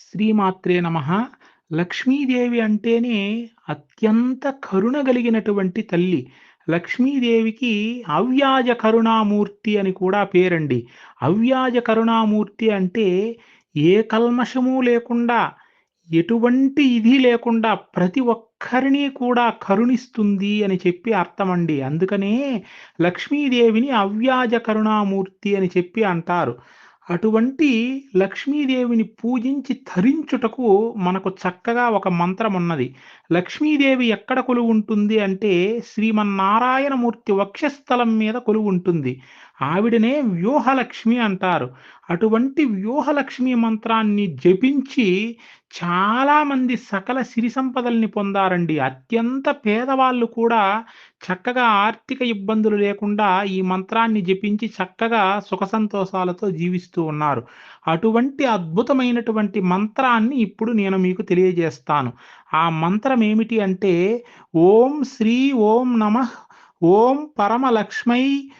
శ్రీమాత్రే నమ. లక్ష్మీదేవి అంటేనే అత్యంత కరుణ కలిగినటువంటి తల్లి. లక్ష్మీదేవికి అవ్యాజ కరుణామూర్తి అని కూడా పేరండి. అవ్యాజ కరుణామూర్తి అంటే ఏ కల్మషము లేకుండా ఎటువంటి ఇది లేకుండా ప్రతి ఒక్కరిని కూడా కరుణిస్తుంది అని చెప్పి అర్థమండి. అందుకనే లక్ష్మీదేవిని అవ్యాజ కరుణామూర్తి అని చెప్పి అంటారు. అటువంటి లక్ష్మీదేవిని పూజించి ధరించుటకు మనకు చక్కగా ఒక మంత్రం ఉన్నది. లక్ష్మీదేవి ఎక్కడ కొలువు ఉంటుంది అంటే శ్రీమన్నారాయణమూర్తి వక్షస్థలం మీద కొలువు ఉంటుంది. ఆవిడనే వ్యూహలక్ష్మి అంటారు. అటువంటి వ్యూహలక్ష్మి మంత్రాన్ని జపించి చాలామంది సకల సిరి సంపదల్ని పొందారండి. అత్యంత పేదవాళ్ళు కూడా చక్కగా ఆర్థిక ఇబ్బందులు లేకుండా ఈ మంత్రాన్ని జపించి చక్కగా సుఖ సంతోషాలతో జీవిస్తూ ఉన్నారు. అటువంటి అద్భుతమైనటువంటి మంత్రాన్ని ఇప్పుడు నేను మీకు తెలియజేస్తాను. ఆ మంత్రం ఏమిటి అంటే ఓం శ్రీ ఓం నమ ఓం పరమలక్ష్మై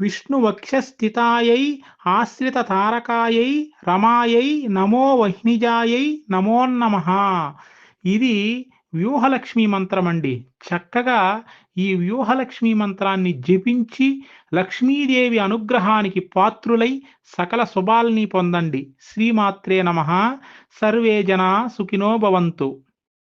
విష్ణువక్షస్థితాయై ఆశ్రిత తారకాయై రమాయై నమో వహ్నిజాయై నమోన్నమ. ఇది వ్యూహలక్ష్మి మంత్రం అండి చక్కగా ఈ వ్యూహలక్ష్మి మంత్రాన్ని జపించి లక్ష్మీదేవి అనుగ్రహానికి పాత్రులై సకల శుభాల్ని పొందండి. శ్రీమాత్రే నమ. సర్వే జనా సుఖినో భవంతు.